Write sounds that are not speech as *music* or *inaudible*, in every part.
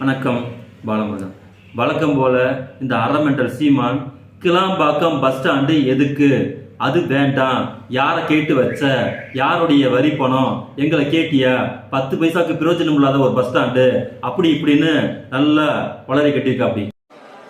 வணக்கம் பாலமுருகன். வழக்கம் போல இந்த அரமெண்டல் சீமான் கிளாம்பாக்கம் பஸ் ஸ்டாண்டு எதுக்கு? அது வேண்டாம். யாரை கேட்டு வச்ச? யாருடைய வரி பணம்? எங்களை கேட்டியா? பத்து பைசாக்கு பிரயோஜனம் இல்லாத ஒரு பஸ் ஸ்டாண்டு. அப்படி இப்படின்னு நல்லா வளரி கட்டியிருக்கா அப்படி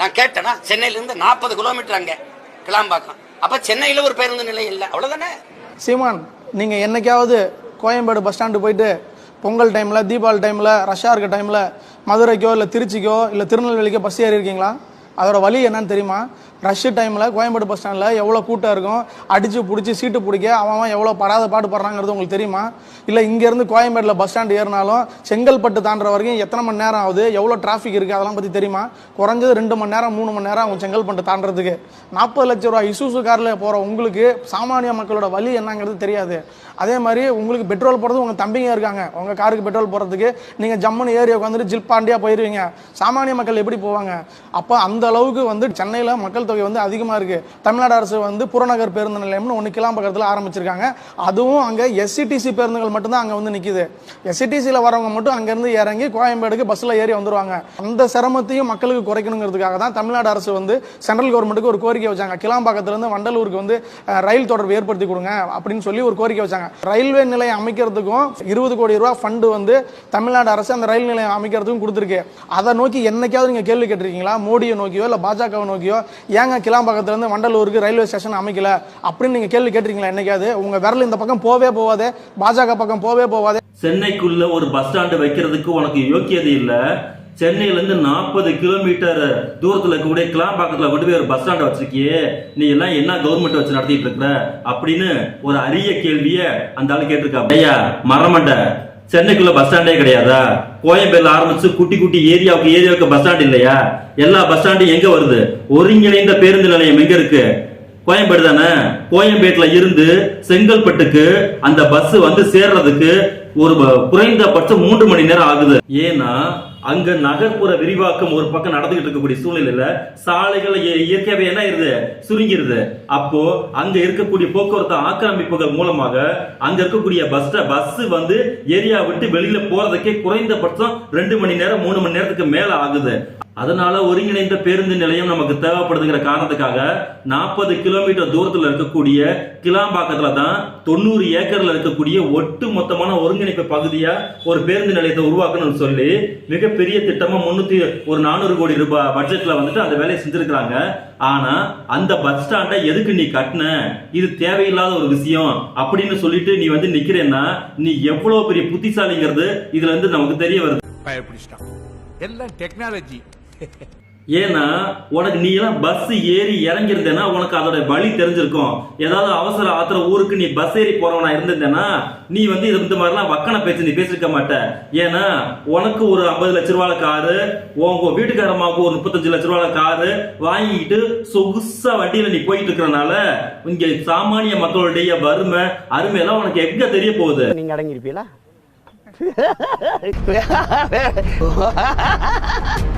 நான் கேட்டேனா? சென்னையில இருந்து நாற்பது கிலோமீட்டர் அங்க கிளாம்பாக்கம். அப்ப சென்னையில ஒரு பேருந்து நிலையம் இல்ல. அவ்வளவுதானே? சீமான் நீங்கள் என்னைக்காவது கோயம்பேடு பஸ் ஸ்டாண்டு போயிட்டு பொங்கல் டைமில் தீபாவளி டைமில் ரஷ்ஷாக இருக்க டைமில் மதுரைக்கோ இல்லை திருச்சிக்கோ இல்லை திருநெல்வேலிக்கோ பஸ் ஏறி இருக்கீங்களா? அதோட வழி என்னன்னு தெரியுமா? ரஷ்ஷு டைமில் கோயம்பேடு பஸ் ஸ்டாண்டில் எவ்வளோ கூட்டம் இருக்கும்? அடித்து பிடிச்சி சீட்டு பிடிக்க அவன் எவ்வளோ படாத பாடு படுறாங்கிறது உங்களுக்கு தெரியுமா? இல்லை இங்கேருந்து கோயம்பேடில் பஸ் ஸ்டாண்டு ஏறினாலும் செங்கல்பட்டு தாண்டுற வரைக்கும் எத்தனை மணி நேரம் ஆகுது? எவ்வளோ டிராஃபிக் இருக்குது அதெல்லாம் பற்றி தெரியுமா? குறைஞ்சது ரெண்டு மணி நேரம் மூணு மணி நேரம் அவங்க செங்கல்பட்டு தாண்டுறதுக்கு. நாற்பது லட்ச ரூபா இசூசு காரில் போகிற உங்களுக்கு சாமானிய மக்களோட வழி என்னங்கிறது தெரியாது. அதே மாதிரி உங்களுக்கு பெட்ரோல் போடுறது உங்கள் தம்பிங்க இருக்காங்க. உங்கள் காருக்கு பெட்ரோல் போடுறதுக்கு நீங்கள் ஜம்முன்னு ஏறி உட்காந்துட்டு ஜில்பாண்டியாக போயிடுவீங்க சாமானிய மக்கள் எப்படி போவாங்க? அப்போ அந்த அளவுக்கு வந்து சென்னையில் மக்கள் தொகை வந்து அதிகமாக இருக்குது தமிழ்நாடு அரசு வந்து புறநகர் பேருந்து நிலையம்னு ஒன்று கிளாம்பக்கத்தில் ஆரம்பிச்சிருக்காங்க. அதுவும் அங்கே எஸ்சிடிசி பேருந்துகள் மட்டும்தான் அங்கே வந்து நிற்கிது எஸ்சிடிசியில் வரவங்க மட்டும் அங்கேருந்து இறங்கி கோயம்பேடுக்கு பஸ்ஸில் ஏறி வந்துருவாங்க. அந்த சிரமத்தையும் மக்களுக்கு குறைக்கணுங்கிறதுக்காக தான் தமிழ்நாடு அரசு வந்து சென்ட்ரல் கவர்மெண்ட்டுக்கு ஒரு கோரிக்கை வச்சாங்க. கிளாம்பாக்கத்துலேருந்து வண்டலூருக்கு வந்து ரயில் தொடர்பு ஏற்படுத்தி கொடுங்க அப்படின்னு சொல்லி ஒரு கோரிக்கை வச்சாங்க. ரயில்வே நிலையம் அமைக்கிறதுக்கும் இருபது கோடி ரூபா ஃபண்டு வந்து தமிழ்நாடு அரசு அந்த ரயில் நிலையம் அமைக்கிறதுக்கும் கொடுத்துருக்கு. அதை நோக்கி என்னைக்காவது நீங்கள் கேள்வி கேட்டிருக்கீங்களா? மோடியை நோக்கியோ இல்லை பாஜகவை நோக்கியோ ஏங்க கிளாம்பாக்கத்துலேருந்து வண்டலூருக்கு ரயில்வே ஸ்டேஷன் அமைக்கல அப்படின்னு நீங்கள் கேள்வி கேட்டிருக்கீங்களா என்னைக்காவது? உங்கள் விரல் இந்த பக்கம் போவே போவாதே பாஜக பக்கம் போவே போவாதே. சென்னைக்குள்ள ஒரு பஸ் ஸ்டாண்டு வைக்கிறதுக்கு உனக்கு யோக்கியது இல்ல. சென்னையிலேருந்து நாற்பது கிலோமீட்டர் தூரத்தில் இருக்கக்கூடிய கிளாம்பாக்கத்தில் கொண்டு போய் ஒரு பஸ் ஸ்டாண்ட் வச்சிருக்கியே. நீ எல்லாம் என்ன கவர்மெண்ட் வச்சு நடத்திட்டு இருக்கிற? அப்படின்னு ஒரு அரிய கேள்வியை அந்த ஆள் கேட்டிருக்கா ஐயா மரமண்ட. சென்னைக்குள்ள பஸ் ஸ்டாண்டே கிடையாதா? கோயம்பேடுல ஆரம்பிச்சு குட்டி குட்டி ஏரியாவுக்கு ஏரியாவுக்கு பஸ் ஸ்டாண்ட் இல்லையா? எல்லா பஸ் ஸ்டாண்டும் எங்க வருது? ஒருங்கிணைந்த பேருந்து நிலையம் எங்க இருக்கு? கோயம்பேடு தானே? கோயம்பேட்டுல இருந்து செங்கல்பட்டுக்கு அந்த பஸ் வந்து சேர்றதுக்கு ஒரு குறைந்தபட்சம் மூன்று மணி நேரம் ஆகுது. ஏன்னா அங்க நகர்ப்புற விரிவாக்கம் ஒரு பக்கம் நடந்துகிட்டு இருக்கக்கூடிய சூழ்நிலையில சாலைகள் இய- இயற்கையாவே என்ன ஆயிருது? சுருங்கிருது. அப்போ அங்க இருக்கக்கூடிய போக்குவரத்து ஆக்கிரமிப்புகள் மூலமாக அங்க இருக்கக்கூடிய பஸ் பஸ் வந்து ஏரியா விட்டு வெளியில போறதுக்கே குறைந்தபட்சம் ரெண்டு மணி நேரம் மூணு மணி நேரத்துக்கு மேல ஆகுது. அதனால ஒருங்கிணைந்த பேருந்து நிலையம் நமக்கு தேவைப்படுதுங்கிற காரணத்துக்காக நாற்பது கிலோமீட்டர் தூரத்தில் இருக்கக்கூடிய கிளாம்பாக்கத்தில் தான் தொண்ணூறு ஏக்கரில் இருக்கக்கூடிய ஒட்டு மொத்தமான ஒருங்கிணைப்பு பகுதியாக ஒரு பேருந்து நிலையத்தை உருவாக்கணும்னு சொல்லி மிகப்பெரிய திட்டமாக முந்நூற்றி ஒரு நானூறு கோடி ரூபாய் பட்ஜெட்டில் வந்துட்டு அந்த வேலையை செஞ்சுருக்கிறாங்க. ஆனால் அந்த பஸ் ஸ்டாண்டை எதுக்கு நீ கட்டின? இது தேவையில்லாத ஒரு விஷயம். அப்படின்னு சொல்லிட்டு நீ வந்து நிற்கிறேன்னா நீ எவ்வளோ பெரிய புத்திசாலிங்கிறது இதுலேருந்து நமக்கு தெரிய வருது. எல்லாம் டெக்னாலஜி ஏன்னா உனக்கு நீ எல்லாம் பஸ் ஏறி இறங்கி இருந்தேன்னா உனக்கு அதோட வழி தெரிஞ்சிருக்கும். ஏதாவது அவசர ஆத்திர ஊருக்கு நீ பஸ் ஏறி போறவனா இருந்திருந்தேன்னா நீ வந்து இது இந்த மாதிரிலாம் வக்கன பேச்சு நீ பேசிருக்க மாட்ட. ஏன்னா உனக்கு ஒரு ஐம்பது லட்ச ரூபால காரு உங்க வீட்டுக்காரமாவுக்கு ஒரு முப்பத்தஞ்சு லட்ச ரூபால காரு வாங்கிட்டு சொகுசா வண்டியில நீ போயிட்டு இருக்கறனால இங்க சாமானிய மக்களுடைய வறுமை அருமை எல்லாம் உனக்கு எங்க தெரிய போகுது? நீங்க அடங்கியிருப்பீங்களா? *laughs*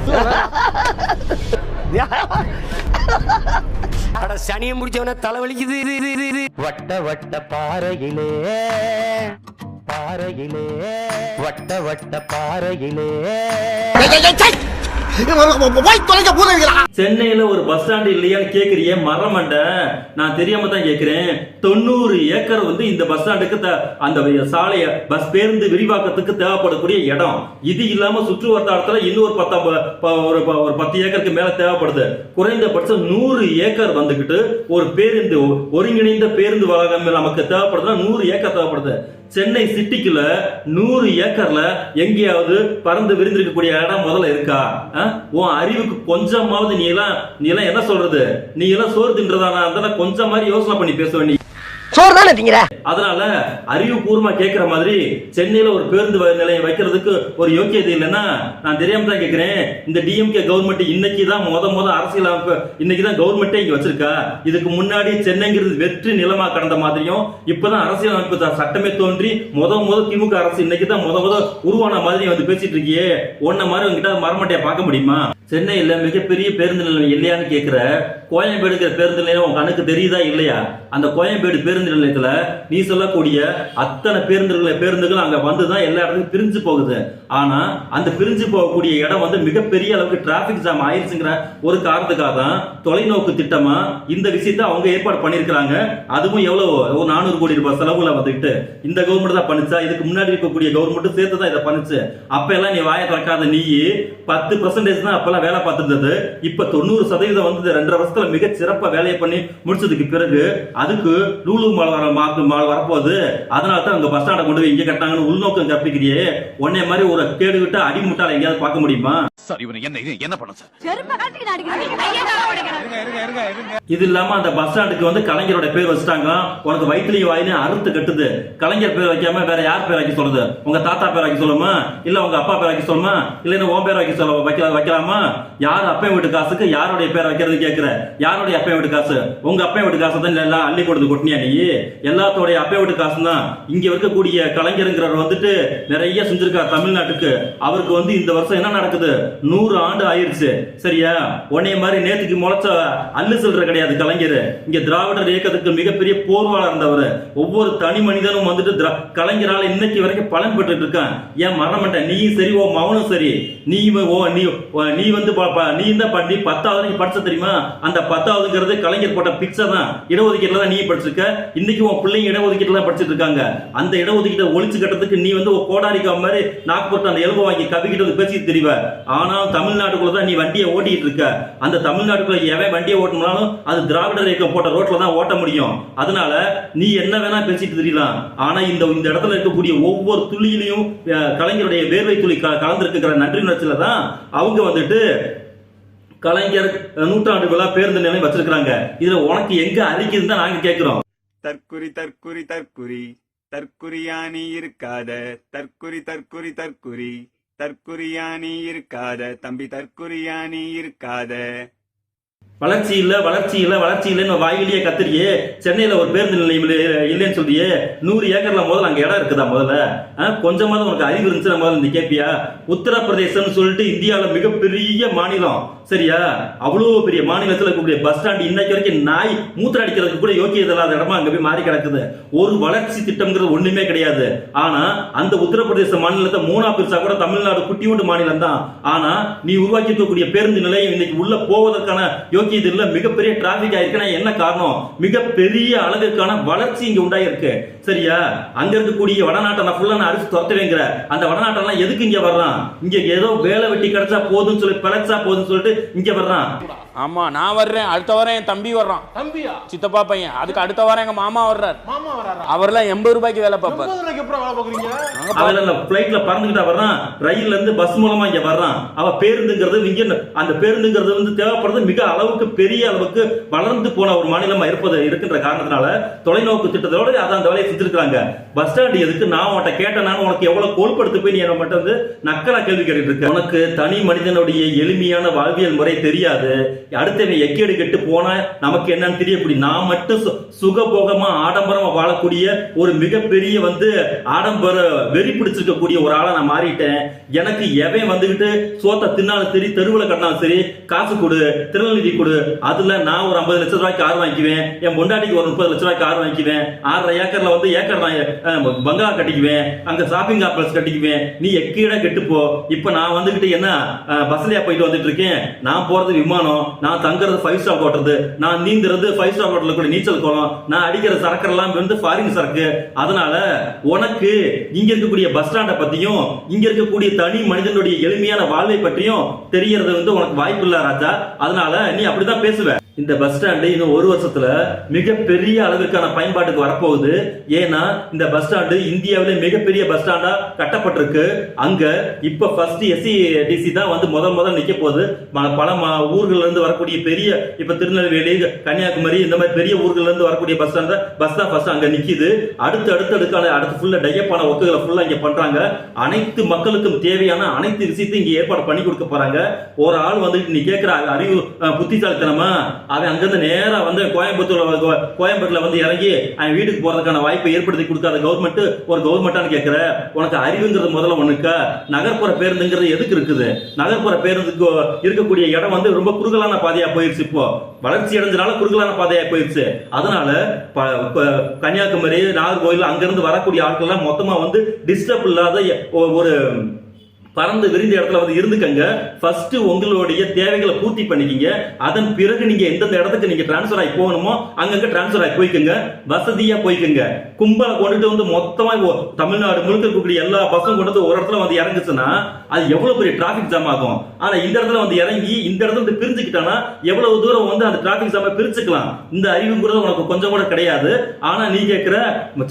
அட சனியை முடிச்சவன தலைவலிக்குது. வட்ட வட்ட பாறையிலே பாறையிலே. வட்ட வட்ட பாறையிலே. சென்னையில ஒரு பஸ் ஸ்டாண்ட் இல்லையான்னு கேக்குறிய மரமண்ட. நான் தெரியாம தான் கேக்குறேன். தொண்ணூறு ஏக்கர் வந்து இந்த பஸ் ஸ்டாண்டுக்கு அந்த சாலைய பஸ் பேருந்து விரிவாக்கத்துக்கு தேவைப்படக்கூடிய இடம். இது இல்லாம சுற்று வட்டாரத்துல இன்னும் ஒரு பத்தா ஒரு ஒரு பத்து ஏக்கருக்கு மேல தேவைப்படுது. குறைந்தபட்சம் நூறு ஏக்கர் வந்துகிட்டு ஒரு பேருந்து ஒருங்கிணைந்த பேருந்து வளாகம் நமக்கு தேவைப்படுதுன்னா நூறு ஏக்கர் தேவைப்படுது. சென்னை சிட்டிக்குள்ள நூறு ஏக்கர்ல எங்கேயாவது பறந்து விரிந்திருக்கக்கூடிய இடம் முதல்ல இருக்கா? ஆ? உன் அறிவுக்கு கொஞ்சமாவது நீ எல்லாம் நீ எல்லாம் என்ன சொல்றது? நீ எல்லாம் சோறு தின்றதானா? அதெல்லாம் கொஞ்சம் மாதிரி யோசனை பண்ணி பேசுவ நீ சோறு தானே திங்கிற? அதனால அறிவுபூர்வமா கேக்குற மாதிரி சென்னையில ஒரு பேருந்து நிலையம் வைக்கிறதுக்கு ஒரு யோக்கியதை இல்லைன்னா நான் தெரியாம தான் கேக்குறேன். இந்த டிஎம்கே கவர்மெண்ட் இன்னைக்கு தான் முத முத அரசியல் அமைப்பு இன்னைக்கு தான் கவர்மெண்ட்டே இங்க வச்சிருக்கா? இதுக்கு முன்னாடி சென்னைங்கிறது வெற்றி நிலமா கடந்த மாதிரியும் இப்பதான் அரசியல் அமைப்பு சட்டமே தோன்றி முத முத திமுக அரசு இன்னைக்கு தான் முத முத உருவான மாதிரி வந்து பேசிட்டு இருக்கியே. உன்ன மாதிரி உங்ககிட்ட மரமட்டையை பார்க்க முடியுமா? சென்னையில் மிகப்பெரிய பேருந்து நிலையம் இல்லையான்னு கேட்குற கோயம்பேடுங்கிற பேருந்து நிலையம் உன் கணக்கு தெரியுதா இல்லையா? அந்த கோயம்பேடு பேருந்து நிலையத்தில் நீ சொல்லக்கூடிய அத்தனை பேருந்துகளை பேருந்துகள் வந்து தான் எல்லா இடத்துக்கும் பிரிஞ்சு போகுது. ஆனால் அந்த பிரிஞ்சு போகக்கூடிய இடம் வந்து மிகப்பெரிய அளவுக்கு டிராஃபிக் ஜாம் ஆயிடுச்சுங்கிற ஒரு காரணத்துக்காக தான் தொலைநோக்கு திட்டமாக இந்த விஷயத்தை அவங்க ஏற்பாடு பண்ணியிருக்கிறாங்க. அதுவும் எவ்வளோ? ஒரு நானூறு கோடி ரூபாய் செலவுல வந்துட்டு இந்த கவர்மெண்ட் தான் பண்ணிச்சா? இதுக்கு முன்னாடி இருக்கக்கூடிய கவர்மெண்ட்டும் சேர்த்து தான் இதை பண்ணுச்சு. அப்போ எல்லாம் நீ வாயை திறக்காத நீ பத்து பர்சன்டேஜ் தான் அப்போல்லாம் வேலை பார்த்துருந்தது. இப்ப தொண்ணூறு சதவீதம் வந்து ரெண்டரை வருஷத்துல மிக சிறப்பா வேலையை பண்ணி முடிச்சதுக்கு பிறகு அதுக்கு லூலு மால் வர மார்க்கு மால் வரப்போகுது. அதனால தான் உங்க பஸ் ஸ்டாண்டை கொண்டு போய் இங்க கட்டாங்கன்னு உள்நோக்கம் கற்பிக்கிறியே. உன்னை மாதிரி ஒரு கேடு விட்டு அடிமுட்டால எங்கேயாவது பார்க்க முடியுமா? சார் இவனை என்ன இது என்ன பண்ண சார்? இது இல்லாம அந்த பஸ் ஸ்டாண்டுக்கு வந்து கலைஞரோட பேர் வச்சுட்டாங்க உனக்கு வயிற்றுலையும் வாயிலையும் அறுத்து கட்டுது. கலைஞர் பேர் வைக்காம வேற யார் பேர் வைக்க சொல்றது உங்க தாத்தா பேர் வைக்க சொல்லுமா? இல்ல உங்க அப்பா பேர் வைக்க சொல்லுமா? இல்ல உன் பேர் வைக்க சொல்ல வைக்க வைக்கலாமா? யார் அப்பையும் வீட்டு காசுக்கு யாருடைய பேர் வைக்கிறது? கேக்குற யாருடைய அப்பையும் வீட்டு காசு? உங்க அப்பையும் வீட்டு காசு தான் எல்லாம் அள்ளி கொடுத்து கொட்டினியா நீ? எல்லாத்தோடைய அப்பையும் வீட்டு காசு தான். இங்க இருக்கக்கூடிய கலைஞருங்கிறவர் வந்துட்டு நிறைய செஞ்சிருக்கார் தமிழ்நாட்டுக்கு. அவருக்கு வந்து இந்த வருஷம் என்ன நடக்குது? நூறு ஆண்டு ஆயிடுச்சு சரியா? உன்னைய மாதிரி நேத்துக்கு முளைச்ச அல்லு சில்லற கிடையாது கலைஞர். இங்க திராவிடர் இயக்கத்துக்கு மிகப்பெரிய போர்வாளர் இருந்தவர். ஒவ்வொரு தனி மனிதனும் வந்துட்டு திரா- கலைஞரால இன்னைக்கு வரைக்கும் பலன் பெற்றுட்டு இருக்கான். ஏன் மரணமட்ட நீயும் சரி ஓ மவனும் சரி. நீ ஓ நீ நீ வந்து நீ தான் பண்ணி பத்தாவது நீ படிச்ச தெரியுமா? அந்த பத்தாவதுங்கிறது கலைஞர் போட்ட பிக்சை தான். இடஒதுக்கீட்டில் தான் நீ படிச்சிருக்க. இன்னைக்கு உன் பிள்ளைங்க இடஒதுக்கீட்டில் தான் படிச்சிட்டு இருக்காங்க. அந்த இடஒதுக்கீட்டை ஒழிச்சு கட்டுறதுக்கு நீ வந்து கோடாரிக்கா மாதிரி நாக்புரத்து அந்த எலும்பு வாங்கி கவிக்கிட்டு வந்து பேசிட்டு தெரியவ ஆனால் தமிழ்நாட்டுக்குள்ள தான் நீ வண்டியை ஓட்டிட்டு இருக்க. அந்த தமிழ்நாட்டுக்குள்ள எவன் வண்டியை ஓட்டணும்னாலும் அது திராவிடர் இயக்கம் போட்ட ரோட்ல தான் ஓட்ட முடியும். அதனால நீ என்ன வேணா பேசிட்டு தெரியலாம். ஆனா இந்த இந்த இடத்துல இருக்கக்கூடிய ஒவ்வொரு துளியிலையும் கலைஞருடைய வேர்வை துளி க- கலந்திருக்கிற நன்றி உணர்ச்சியில தான் அவங்க வந்துட்டு கலைஞர் நூற்றாண்டு விழா பேருந்து நிலையம் வச்சிருக்காங்க இதுல உனக்கு எங்க அறிக்கைன்னு தான் நாங்க கேட்கிறோம் தற்குறி தற்குறி தற்குறி. தற்குறியானி இருக்காத. தற்குறி தற்குறி தற்குறி. தற்குறியானி இருக்காத. தம்பி தற்குறியானி இருக்காத. வளர்ச்சி இல்ல வளர்ச்சி இல்ல வளர்ச்சி இல்லைன்னு வாயிலேயே கத்துறியே. சென்னையில ஒரு பேருந்து நிலையம் இல்ல- இல்லைன்னு சொல்றியே. நூறு ஏக்கர்ல முதல்ல அங்க இடம் இருக்குதா முதல்ல? ஆ, கொஞ்சமாவது உனக்கு அறிவு இருந்துச்சு முதல்ல நீ கேப்பியா? உத்தரப்பிரதேசம்னு சொல்லிட்டு இந்தியாவில் மிகப்பெரிய மாநிலம். சரியா? அவ்வளவு பெரிய மாநிலத்துல இருக்கக்கூடிய பஸ் ஸ்டாண்ட் இன்னைக்கு வரைக்கும் நாய் மூத்திர அடிக்கிறதுக்கு கூட யோக்கியது இல்லாத இடமா அங்கே போய் மாறி கிடக்குது. ஒரு வளர்ச்சி திட்டம்ங்கிறது ஒண்ணுமே கிடையாது. ஆனா அந்த உத்தரப்பிரதேச மாநிலத்தை மூணா பிரிச்சா கூட தமிழ்நாடு குட்டியூண்டு மாநிலம் தான் ஆனா நீ உருவாக்கி இருக்கக்கூடிய பேருந்து நிலையம் இன்னைக்கு உள்ள போவதற்கான யோக்கியது இதில் மிகப்பெரிய டிராபிக் ஆயிருக்கு. என்ன காரணம்? மிகப்பெரிய அளவிற்கான வளர்ச்சி இங்கே உண்டாயிருக்கு. சரியா? அங்க இருக்கக்கூடிய வடநாட்டை நான் ஃபுல்லா நான் அரிசி துரத்துவேங்கிற. அந்த வடநாட்டெல்லாம் எதுக்கு இங்க வர்றான்? இங்க ஏதோ வேலை வெட்டி கிடைச்சா போதும்னு சொல்லி பிழைச்சா போதும்னு சொல்லிட்டு இங்க வர்றான். ஆமா நான் வர்றேன். அடுத்த வாரம் என் தம்பி வர்றான். தம்பியா? சித்தப்பா பையன். அதுக்கு அடுத்த வாரம் எங்க மாமா வர்றார். மாமா வராரா அவர்லாம் எண்பது ரூபாய்க்கு வேலை பார்ப்பார். பாக்குறீங்க அவன் பிளைட்ல பறந்துகிட்டா வர்றான். ரயில்ல இருந்து பஸ் மூலமா இங்க வர்றான். அவ பேருந்துங்கிறது இங்க அந்த பேருந்துங்கிறது வந்து தேவைப்படுறது மிக அளவுக்கு பெரிய அளவுக்கு வளர்ந்து போன ஒரு மாநிலமா இருப்பது இருக்கின்ற காரணத்தினால தொலைநோக்கு திட்டத்தோட அதான் அந்த வேலையை செஞ்சிருக்காங்க பஸ் ஸ்டாண்ட் எதுக்கு? நான் உன்கிட்ட கேட்டேன். நான் உனக்கு எவ்வளவு கோல்படுத்து போய் நீ என்ன மட்டும் வந்து நக்கலா கேள்வி கேட்டுட்டு இருக்க. உனக்கு தனி மனிதனுடைய எளிமையான வாழ்வியல் முறை தெரியாது. அடுத்தவன் எக்கேடு கெட்டு போனா நமக்கு என்னன்னு தெரியக்கூடிய நான் மட்டும் சுகபோகமா ஆடம்பரமா வாழக்கூடிய ஒரு மிகப்பெரிய வந்து ஆடம்பர வெறி பிடிச்சிருக்கக்கூடிய ஒரு ஆளா நான் மாறிட்டேன். எனக்கு எவன் வந்துகிட்டு சோத்த தின்னாலும் சரி தெருவுல கட்டினாலும் சரி காசு கொடு திருநெல்வேலி கொடு அதுல நான் ஒரு ஐம்பது லட்சம் ரூபாய்க்கு கார் வாங்கிக்குவேன். என் பொண்டாட்டிக்கு ஒரு முப்பது லட்ச ரூபாய்க்கு கார் வாங்கிக்குவேன். ஆறரை ஏக்கர்ல வந்து ஏக்கர் நான் பங்களா கட்டிக்குவேன் அங்க ஷாப்பிங் காம்ப்ளெக்ஸ் கட்டிக்குவேன் நீ எக்கீட கெட்டுப்போ இப்ப நான் வந்துகிட்டு என்ன அஹ், பஸ்லயா போயிட்டு வந்துட்டு இருக்கேன். நான் போறது விமானம் நான் தங்குறது ஃபைவ் ஸ்டார் ஹோட்டல் நான் நீந்துறது ஃபைவ் ஸ்டார் ஹோட்டல்ல கூட நீச்சல் குளம். நான் அடிக்கிற சரக்கெல்லாம் வந்து ஃபாரின் சரக்கு. அதனால உனக்கு இங்க இருக்கக்கூடிய பஸ் ஸ்டாண்டை பத்தியும் இங்க இருக்கக்கூடிய தனி மனிதனுடைய எளிமையான வாழ்வை பற்றியும் தெரியறது வந்து உனக்கு வாய்ப்பு இல்ல ராஜா. அதனால நீ அப்படிதான் பேசுவ. இந்த பஸ் ஸ்டாண்டு இன்னும் ஒரு வருஷத்துல மிகப்பெரிய அளவிற்கான பயன்பாட்டுக்கு வரப்போகுது. ஏன்னா இந்த பஸ் ஸ்டாண்டு இந்தியாவிலே மிகப்பெரிய பஸ் ஸ்டாண்டா கட்டப்பட்டிருக்கு. அங்க இப்ப ஃபர்ஸ்ட் எஸ்சி டிசி தான் வந்து முதல் முதல் நிக்க போகுது. பல ம- ஊர்கள்ல இருந்து வரக்கூடிய பெரிய இப்ப திருநெல்வேலி கன்னியாகுமரி இந்த மாதிரி பெரிய ஊர்கள்ல இருந்து வரக்கூடிய பஸ் ஸ்டாண்ட் பஸ் தான் ஃபர்ஸ்ட் அங்க நிக்குது. அடுத்து அடுத்து அடுக்கான அடுத்து ஃபுல்லா டையப்பான ஒர்க்குகளை ஃபுல்லா இங்க பண்றாங்க. அனைத்து மக்களுக்கும் தேவையான அனைத்து விஷயத்தையும் இங்க ஏற்பாடு பண்ணி கொடுக்க போறாங்க. ஒரு ஆள் வந்துட்டு நீ கேட்கிற அறிவு புத்திசாலித்தனமா? அவன் அங்கிருந்து நேரா வந்து கோயம்புத்தூர் கோ- கோயம்புத்தூர்ல வந்து இறங்கி அவன் வீட்டுக்கு போறதுக்கான வாய்ப்பு ஏற்படுத்தி கொடுக்காத கவர்மெண்ட் ஒரு கவர்மெண்டான்னு கேட்கிற உனக்கு அறிவுங்கிறது முதல்ல ஒண்ணுக்கா நகர்ப்புற பேருந்துங்கிறது எதுக்கு இருக்குது? நகர்ப்புற பேருந்துக்கு இருக்கக்கூடிய இடம் வந்து ரொம்ப குறுகலான பாதையா போயிருச்சு இப்போ. வளர்ச்சி அடைஞ்சனால குறுகலான பாதையா போயிருச்சு. அதனால ப- கன்னியாகுமரி நாகர்கோவில் அங்கிருந்து வரக்கூடிய ஆட்கள்லாம் மொத்தமாக மொத்தமா வந்து டிஸ்டர்ப் இல்லாத ஒரு பறந்து விரிந்த இடத்துல வந்து இருந்துக்கங்க. ஃபர்ஸ்ட் உங்களுடைய தேவைகளை பூர்த்தி பண்ணிக்கிங்க. அதன் பிறகு நீங்க எந்தெந்த இடத்துக்கு நீங்க டிரான்ஸ்ஃபர் ஆகி போகணுமோ அங்கங்க டிரான்ஸ்ஃபர் ஆகி போய்க்குங்க. வசதியா போய்க்குங்க. கும்பலை கொண்டுட்டு வந்து மொத்தமா தமிழ்நாடு முழுக்க இருக்கக்கூடிய எல்லா பஸ்ஸும் கொண்டு வந்து ஒரு இடத்துல வந்து இறங்குச்சுன்னா அது எவ்வளவு பெரிய டிராபிக் ஜாம் ஆகும். ஆனா இந்த இடத்துல வந்து இறங்கி இந்த இடத்துல வந்து பிரிஞ்சுக்கிட்டானா எவ்வளவு தூரம் வந்து அந்த டிராபிக் ஜாமை பிரிச்சுக்கலாம். இந்த அறிவுங்கிறது உனக்கு கொஞ்சம் கூட கிடையாது. ஆனா நீ கேட்கிற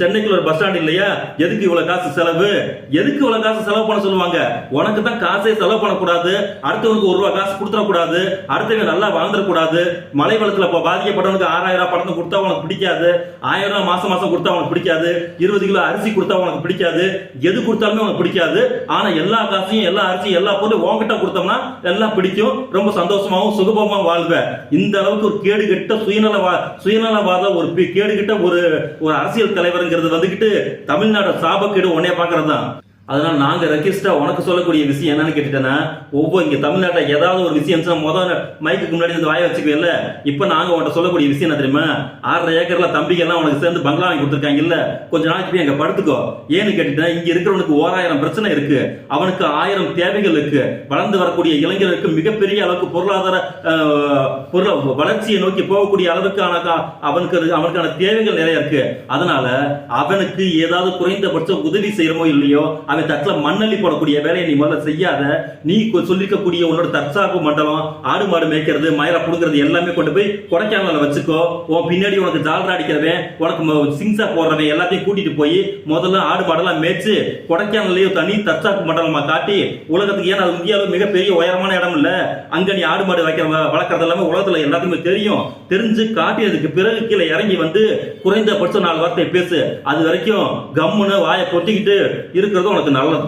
சென்னைக்குள்ள ஒரு பஸ் ஸ்டாண்ட் இல்லையா? எதுக்கு இவ்வளவு காசு செலவு? எதுக்கு இவ்வளவு காசு செலவு பண்ண சொல்லுவாங்க? உனக்கு தான் காசே செலவு பண்ணக்கூடாது அடுத்தவனுக்கு ஒரு ரூபா காசு கொடுத்துடக்கூடாது அடுத்தவங்க நல்லா வாழ்ந்துடக்கூடாது. மலை வளத்தில் இப்போ பாதிக்கப்பட்டவனுக்கு ஆறாயிரம் ரூபாய் பணத்தை கொடுத்தா உனக்கு பிடிக்காது. ஆயிரம் ரூபாய் மாசம் மாசம் கொடுத்தா உனக்கு பிடிக்காது. இருபது கிலோ அரிசி கொடுத்தா உனக்கு பிடிக்காது. எது கொடுத்தாலுமே உனக்கு பிடிக்காது. ஆனா எல்லா காசையும் எல்லா அரிசியும் எல்லா பொருளும் உன்கிட்ட கொடுத்தோம்னா எல்லாம் பிடிக்கும். ரொம்ப சந்தோஷமாகவும் சுகபமாகவும் வாழ்வேன் இந்த அளவுக்கு ஒரு கேடு கெட்ட சுயநலவா சுயநலவாத ஒரு கேடு கெட்ட ஒரு ஒரு அரசியல் தலைவருங்கிறது வந்துகிட்டு தமிழ்நாடு சாபக்கேடு உன்னைய பாக்குறது தான் அதனால நாங்க ரெக்கிஸ்டா உனக்கு சொல்லக்கூடிய விஷயம் என்னன்னு கேட்டுட்டேன்னா ஒவ்வொரு இங்கே தமிழ்நாட்டில் ஏதாவது ஒரு விஷயம் இருந்துச்சுன்னா முதல்ல மைக்குக்கு முன்னாடி வந்து வாய வச்சுக்கவே இப்ப நாங்க உன்கிட்ட சொல்லக்கூடிய விஷயம் என்ன தெரியுமா? ஆறரை ஏக்கர்ல தம்பிங்க எல்லாம் உனக்கு சேர்ந்து பங்களா வாங்கி கொடுத்துருக்காங்க இல்ல கொஞ்ச நாளைக்கு போய் அங்க படுத்துக்கோ. ஏன்னு கேட்டுட்டேன் இங்க இருக்கிறவனுக்கு ஓராயிரம் பிரச்சனை இருக்கு. அவனுக்கு ஆயிரம் தேவைகள் இருக்கு. வளர்ந்து வரக்கூடிய இளைஞர்களுக்கு மிகப்பெரிய அளவுக்கு பொருளாதார ஆஹ், பொருள வளர்ச்சியை நோக்கி போகக்கூடிய அளவுக்கான அவனுக்கு அது- அவனுக்கான தேவைகள் நிறைய இருக்கு. அதனால அவனுக்கு ஏதாவது குறைந்தபட்சம் உதவி செய்யறமோ இல்லையோ அவன் தட்டுல மண்ணள்ளி போடக்கூடிய வேலையை நீ முதல்ல செய்யாத. நீ கொ- சொல்லிருக்கக்கூடிய உன்னோட தற்சார்பு மண்டலம் ஆடு மாடு மேய்க்கிறது மயிரை புடுங்கிறது எல்லாமே கொண்டு போய் கொடைக்கானல வச்சுக்கோ. உன் பின்னாடி உனக்கு ஜாலரா அடிக்கிறவன் உனக்கு சிங்ஸாக சிங்ஸா போடுறவன் எல்லாத்தையும் கூட்டிட்டு போய் முதல்ல ஆடு மாடெல்லாம் மேய்ச்சி கொடைக்கானல்லையும் தனி தற்சார்பு மண்டலமா காட்டி உலகத்துக்கு ஏன்னா அது இந்தியாவில் மிகப்பெரிய உயரமான இடம் இல்ல? அங்க நீ ஆடு மாடு வைக்கிற வ- வளர்க்கறது எல்லாமே உலகத்துல எல்லாத்துக்குமே தெரியும். தெரிஞ்சு காட்டியதுக்கு பிறகு கீழே இறங்கி வந்து குறைந்தபட்சம் நாலு வார்த்தை பேசு. அது வரைக்கும் கம்முன்னு வாயை கொட்டிக்கிட்டு இருக்கிறது உனக்கு நல்லது.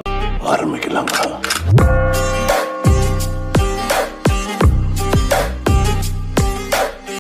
ஆரம்பிக்கலாம்